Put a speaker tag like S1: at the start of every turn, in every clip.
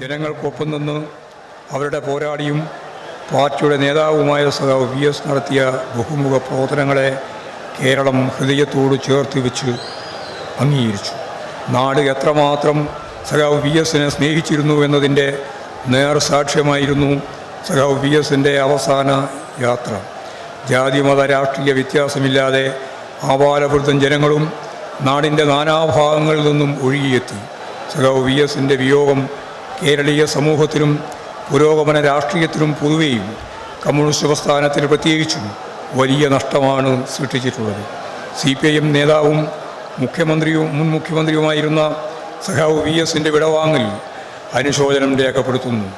S1: ജനങ്ങൾക്കൊപ്പം നിന്ന് അവരുടെ പോരാളിയും പാർട്ടിയുടെ നേതാവുമായ സഖാവ് വി എസ് നടത്തിയ ബഹുമുഖ പ്രവർത്തനങ്ങളെ കേരളം ഹൃദയത്തോട് ചേർത്ത് വെച്ച് അംഗീകരിച്ചു. നാട് എത്രമാത്രം സഖാവ് വി എസിനെ സ്നേഹിച്ചിരുന്നു എന്നതിന്റെ നേർ സാക്ഷ്യമായിരുന്നു സഖാവ് വി എസിന്റെ അവസാന യാത്ര. ജാതി മത രാഷ്ട്രീയ വ്യത്യാസമില്ലാതെ ആപാലവൃദ്ധം ജനങ്ങളും നാടിന്റെ നാനാഭാഗങ്ങളിൽ നിന്നും ഒഴുകിയെത്തി. സഖാവ് വി എസിന്റെ വിയോഗം കേരളീയ സമൂഹത്തിലും പുരോഗമന രാഷ്ട്രീയത്തിലും പൊതുവെയും കമ്മ്യൂണിസ്റ്റ് പ്രസ്ഥാനത്തിന് പ്രത്യേകിച്ചും വലിയ നഷ്ടമാണ് സൃഷ്ടിച്ചിട്ടുള്ളത്. സി പി ഐ എം നേതാവും മുഖ്യമന്ത്രിയും മുൻ മുഖ്യമന്ത്രിയുമായിരുന്ന സഖാവ് വി എസിന്റെ വിടവാങ്ങൽ അനുശോചനം രേഖപ്പെടുത്തുന്നു.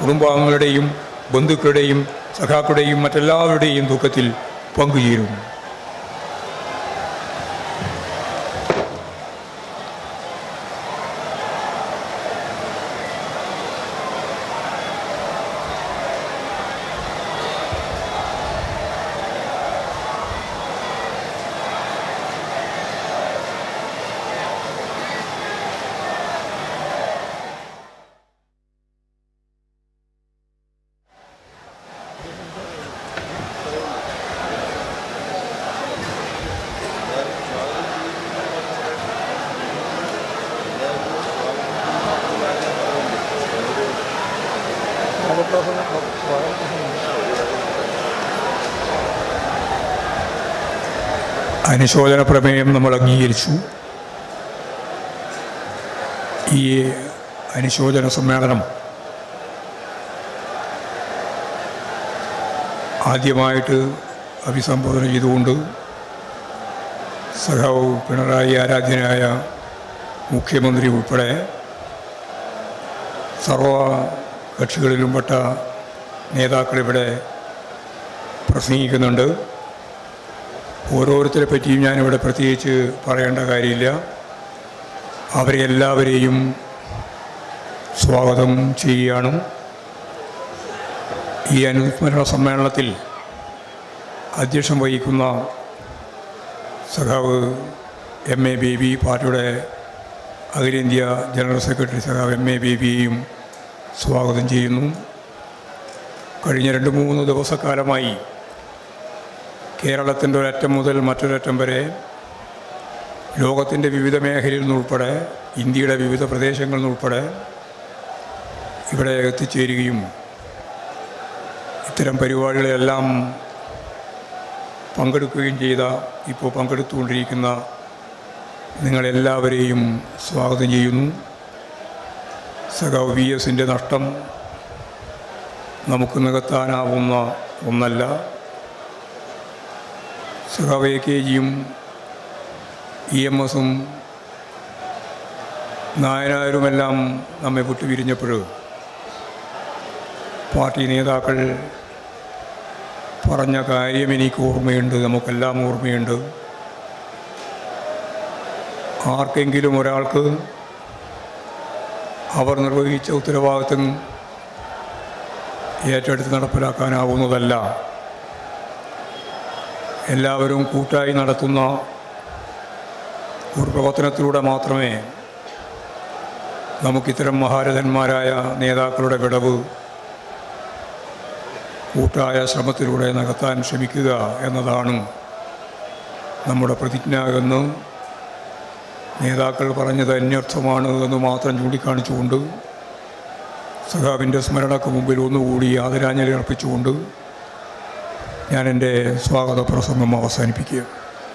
S1: കുടുംബാംഗങ്ങളുടെയും ബന്ധുക്കളുടെയും സഖാക്കളുടെയും മറ്റെല്ലാവരുടെയും ദുഃഖത്തിൽ പങ്കുചേരുന്നു. അനുശോചന പ്രമേയം നമ്മൾ അംഗീകരിച്ചു. ഈ അനുശോചന സമ്മേളനം ആദ്യമായിട്ട് അഭിസംബോധന ചെയ്തുകൊണ്ട് സഖാവ് പിണറായി ആരാധ്യനായ മുഖ്യമന്ത്രി ഉൾപ്പെടെ സർവ കക്ഷികളിലും പെട്ട നേതാക്കളിവിടെ പ്രസംഗിക്കുന്നുണ്ട്. ഓരോരുത്തരെ പറ്റിയും ഞാനിവിടെ പ്രത്യേകിച്ച് പറയേണ്ട കാര്യമില്ല. അവരെ എല്ലാവരെയും സ്വാഗതം ചെയ്യുകയാണ്. ഈ അനുസ്മരണ സമ്മേളനത്തിൽ അധ്യക്ഷം വഹിക്കുന്ന സഖാവ് എം എ ബേബി പാർട്ടിയുടെ അഖിലേന്ത്യാ ജനറൽ സെക്രട്ടറി സഖാവ് എം എ ബേബിയെയും സ്വാഗതം ചെയ്യുന്നു. കഴിഞ്ഞ രണ്ട് മൂന്ന് ദിവസക്കാലമായി കേരളത്തിന്റെ ഒരറ്റം മുതൽ മറ്റൊരറ്റം വരെ ലോകത്തിന്റെ വിവിധ മേഖലയിൽ നിന്നുൾപ്പെടെ ഇന്ത്യയുടെ വിവിധ പ്രദേശങ്ങളിൽ നിന്നുൾപ്പെടെ ഇവിടെ എത്തിച്ചേരുകയും ഇത്തരം പരിപാടികളെല്ലാം പങ്കെടുക്കുകയും ചെയ്ത ഇപ്പോൾ പങ്കെടുത്തുകൊണ്ടിരിക്കുന്ന നിങ്ങളെല്ലാവരെയും സ്വാഗതം ചെയ്യുന്നു. സഖാവ് വി എസിന്റെ നഷ്ടം നമുക്ക് നികത്താനാവുന്ന ഒന്നല്ല. സഖാവ് എ കെ ജിയും ഇ എം എസും നായനാരുമെല്ലാം നമ്മെ വിട്ടുപിരിഞ്ഞപ്പോൾ പാർട്ടി നേതാക്കൾ പറഞ്ഞ കാര്യം എനിക്ക് ഓർമ്മയുണ്ട് നമുക്കെല്ലാം ഓർമ്മയുണ്ട്. ആർക്കെങ്കിലും ഒരാൾക്ക് അവർ നിർവഹിച്ച ഉത്തരവാദിത്വം ഏറ്റെടുത്ത് നടപ്പിലാക്കാനാവുന്നതല്ല. എല്ലാവരും കൂട്ടായി നടത്തുന്ന ഒരു പ്രവർത്തനത്തിലൂടെ മാത്രമേ നമുക്കിത്തരം മഹാരഥന്മാരായ നേതാക്കളുടെ വിടവ് കൂട്ടായ ശ്രമത്തിലൂടെ നടത്താൻ ശ്രമിക്കുക എന്നതാണ് നമ്മുടെ പ്രതിജ്ഞ എന്ന് നേതാക്കൾ പറഞ്ഞത് അന്യർത്ഥമാണ് എന്ന് മാത്രം ചൂണ്ടിക്കാണിച്ചുകൊണ്ട് സഖാവിന്റെ സ്മരണക്ക് മുമ്പിൽ ഒന്നുകൂടി ആദരാഞ്ജലി അർപ്പിച്ചുകൊണ്ട് ഞാൻ എന്റെ സ്വാഗത പ്രസംഗം അവസാനിപ്പിക്കുക.